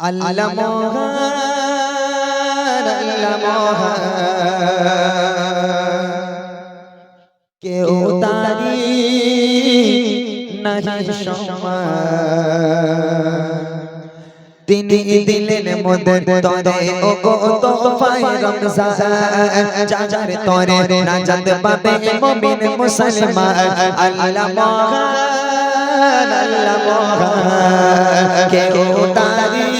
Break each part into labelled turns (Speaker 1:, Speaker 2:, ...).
Speaker 1: আল্লাহ মহান আল্লাহ মহান কেউ তারি নাহি সমান তিনি দিলেন মদন তরে ও গো তো ফাই রমজান চাচার তরে নাজাত পাবে মুমিন মুসলমান আল্লাহ মহান আল্লাহ মহান কেউ তারি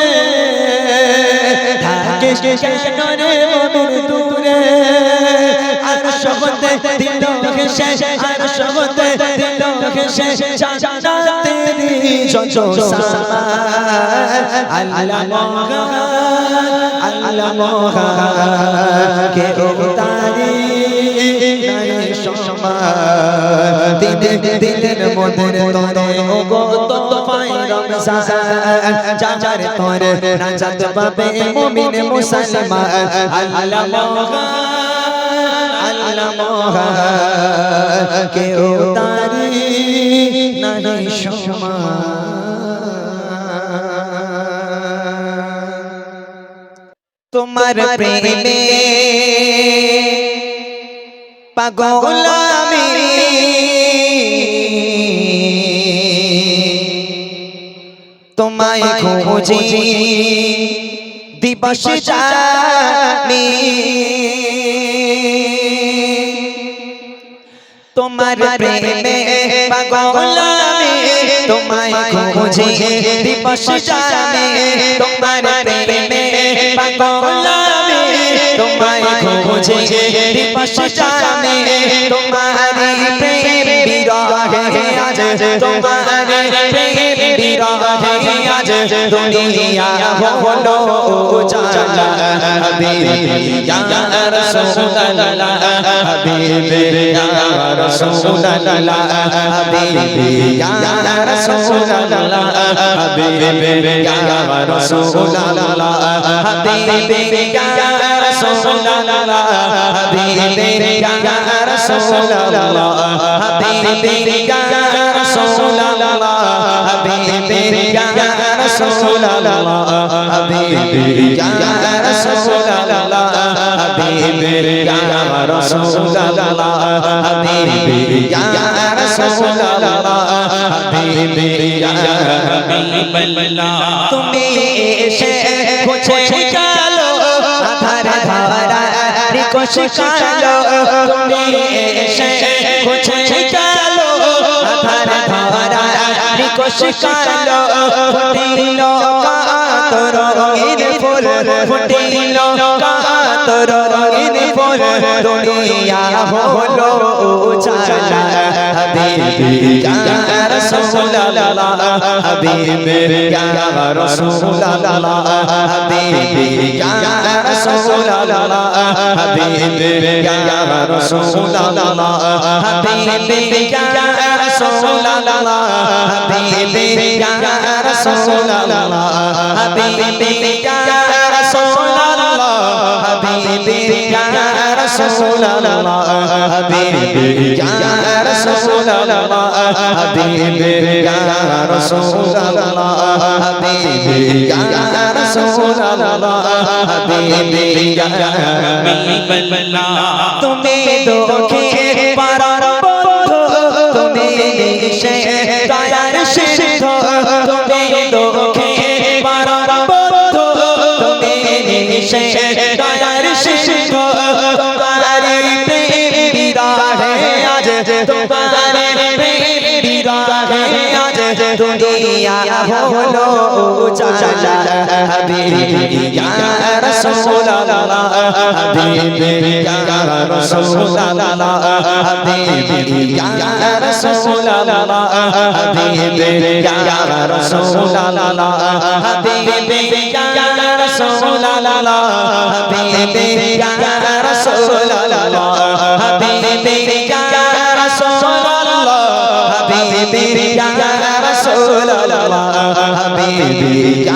Speaker 1: কেন রে মনুর দূরে আল্লাহ আল্লাহ রমজান চাচার তরে নাজাত পাবে মুমিন মুসলমান। আল্লাহ মহান তোমার পাগল তোমায় খোঁজি। দিবস জানি। তোমার প্রেমে পাগল আমি। তোমায় খোঁজি। দিবস জানি। তোমার প্রেমে পাগল আমি। তোমায় খোঁজি। দিবস জানি। তোমার প্রেম বিরহে আজ তোমার প্রেম আজ দুনিয়া হলো জালা হাবিবি ইয়া রাসূলুল্লাহ হাবিবি ইয়া রাসূলুল্লাহ হাবিবি ইয়া রাসূলুল্লাহ হাবিবি ইয়া রাসূলুল্লাহ হাবিবি ইয়া রাসূলুল্লাহ হাবিবি ইয়া রাসূলুল্লাহ হাবিবি ইয়া রাসূলুল্লাহ হাবিবি رسول اللہ حبیبی یا رسول اللہ حبیبی یا رسول اللہ حبیبی یا رسول اللہ حبیبی یا حبیب اللہ تمہیں شیخ کچھ چالو آدھار دھارا کچھ چالو تمہیں شیخ کچھ چالو آدھار دھارا কশকাল ফুটিল কাতর ফুটিল কাতর দুনিয়া হলো উজালা হাবিবি ইয়া রাসূলুল্লাহ হাবিবি ইয়া রাসূলুল্লাহ হাবিবি ইয়া রাসূলুল্লাহ হাবিবি ইয়া রাসূলুল্লাহ হাবিবি ইয়া রাসূলুল্লাহ হাবিবি ইয়া রাসূলুল্লাহ হাবিবি ইয়া হাবিবি ইয়া রাসূলুল্লাহ হাবিবি ইয়া রাসূলুল্লাহ হাবিবি ইয়া রাসূলুল্লাহ হাবিবি ইয়া রাসূলুল্লাহ হাবিবি ইয়া মিবলা তুমি দুঃখে পারার বন্ধু তুমি সে দয়ার সিদ্ধ দুনিয়া হলো উজালা। হাবিবি ইয়া রাসূলুল্লাহ। হাবিবি ইয়া রাসূলুল্লাহ। হাবিবি ইয়া রাসূলুল্লাহ। হাবিবে ইয়া রাসূলুল্লাহ। হাবিবে ইয়া রাসূলুল্লাহ। হাবিবে ইয়া রাসূলুল্লাহ। হাবিবে ইয়া রাসূলুল্লাহ। হাবিবে ইয়া حبيبي يا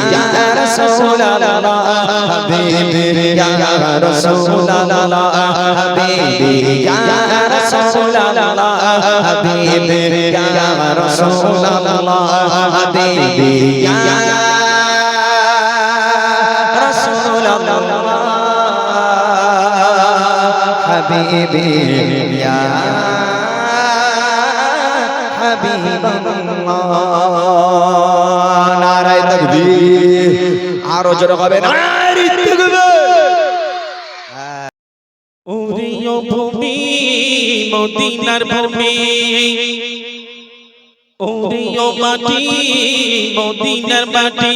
Speaker 1: رسول الله حبيبي يا رسول الله حبيبي يا رسول الله حبيبي يا رسول الله حبيبي يا حبيبي يا নারায়ে তাকবীর। আরও জোরে হবে, নারায়ে তাকবীর।
Speaker 2: ওরিও ভূমি, মদিনার ভূমি। ওরিও মাটি, মদিনার মাটি।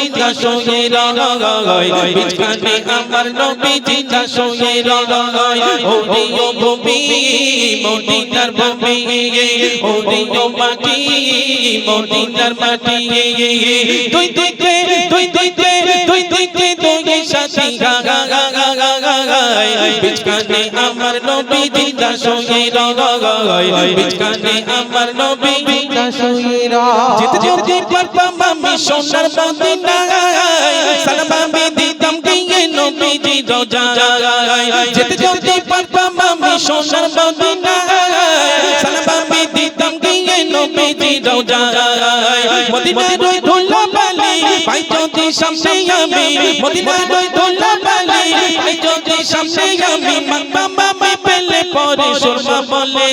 Speaker 2: জিজা সঙ্গে রঙায় বিছানে আমার নবী জিজা সঙ্গে রঙায় ওডিও ভূমি, মদিনার ভূমি ওডিও মাটি, মদিনার মাটি তুই তুই তুই তুই বিচকানে আমার নবী জিন্দা শুয়ে রয় বিচকানে আমার নবী জিন্দা শুয়ে রয় যেতে যেতে পারতাম আমি সোনার মদিনায় সালাম আমি দিতাম গিয়ে নবীজি রোজায় যেতে যেতে পারতাম আমি সোনার মদিনায় সালাম আমি দিতাম গিয়ে নবীজি রোজায় মদিনায় রই ধুলা বালি পাই যদি সামনে আমি মদিনায় রই ধুলা সামনে আমি মামি পেলে পরে সুরমা বলে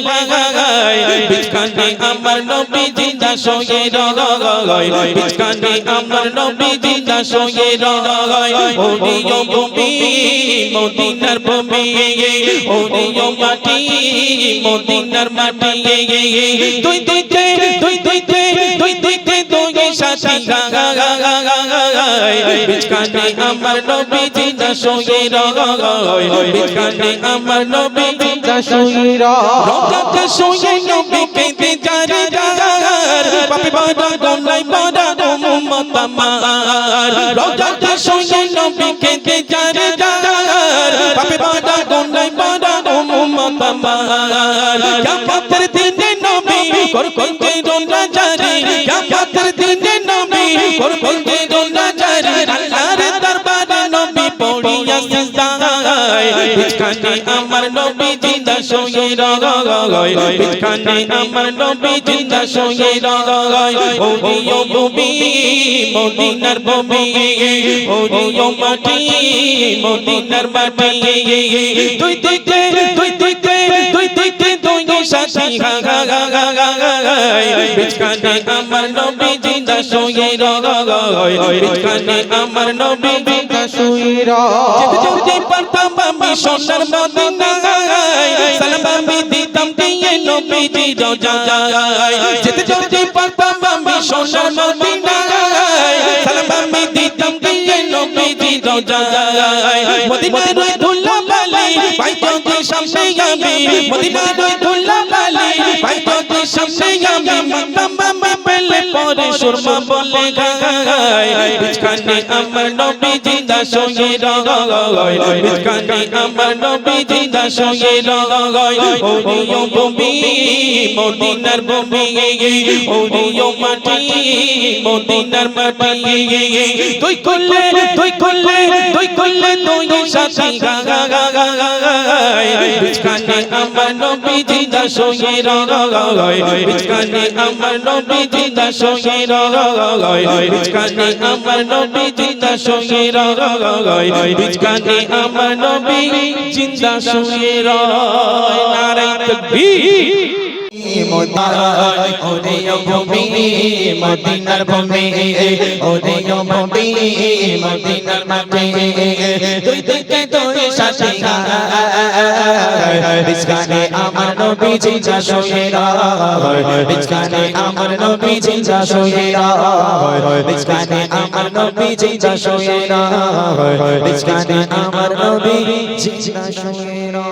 Speaker 2: বিচকানে আমার নবী জিন্দা শুয়ে রয় বিচকানে আমার নবী জিন্দা শুয়ে রয় ওরিও ভূমি, মদিনার ভূমি ওরিও মাটি, মদিনার মাটি দুই দুই দুই দুই সাথী গা গা গা গা গা গা গায় বিচকানে আমার নবীজি না সঙ্গে রয় বিচকানে আমার নবীজি না সঙ্গে রয় সঙ্গে নবীকে দে জারে জাগার বাপে বাবা গলাই বাবা উম্মত আমার রকাত সঙ্গে নবীকে দে জারে জাগার বাপে বাবা গলাই বাবা উম্মত আমার কা পাত্র দিনে নবী, কর কর দে রোনা জারে কা পাত্র দিনে নবী, কর কর দে পিছখানে আমার নবী জিন্দা সঙ্গে রয় পিছখানে আমার নবী জিন্দা সঙ্গে রয় ওরিও ভূমি মদিনার ভূমি ওরিও মাটি মদিনার মাটি তুই দেখলে তুই দেখলে তুই দেখলে তুই সাথী গায় বিছখানে আমার নবী জিন্দা শুয়ে রয়। বিছখানে আমার নবী জিন্দা শুয়ে রয়। যদি পারতাম আমি সোনার মদিনায় সালাম আমি দিতাম দিয়ে নবীজি রোজায় যেতে যদি পারতাম আমি সোনার মদিনায় সালাম আমি দিতাম দিয়ে নবীজি রোজায় মদিনায় রই ধুলা বালি পাই যদি সামনে আমি। মদিনায় রই ধুলা বালি পাই যদি সামনে বাবা পেলে পরে সুরমা বলে গা গা গায় বিছানি আমার নবীজি শুয়ে রয় বিচখানে আমার নবী জিন্দা শুয়ে রয় ওরিও ভূমি মদিনার ভূমি ওরিও মাটি মদিনার মাটি তুই করলে তুই করলে তুই করলে তুই সাথী গা গা গা গা গা গায় বিচখানে আমার নবী জিন্দা শুয়ে রয় বিচখানে আমার নবী জিন্দা শুয়ে রয় বিচখানে আমার নবী জিন্দা শুয়ে রয় বিচখানে আমার নবী জিন্দা শুয়ে রয় নারায় তাকবীর
Speaker 1: মদিনার ভূমি ওরে ভূমি মদিনার মাটি তুই থেকে তুই সাথে বিস্কানে আমার নবী জিজা শোয়েরা বিস্কানে আমার নবী জিজা শোয়েরা বিস্কানে আমার নবী জিজা শোয়েরা বিস্কানে আমার নবী জিজা শোয়েরা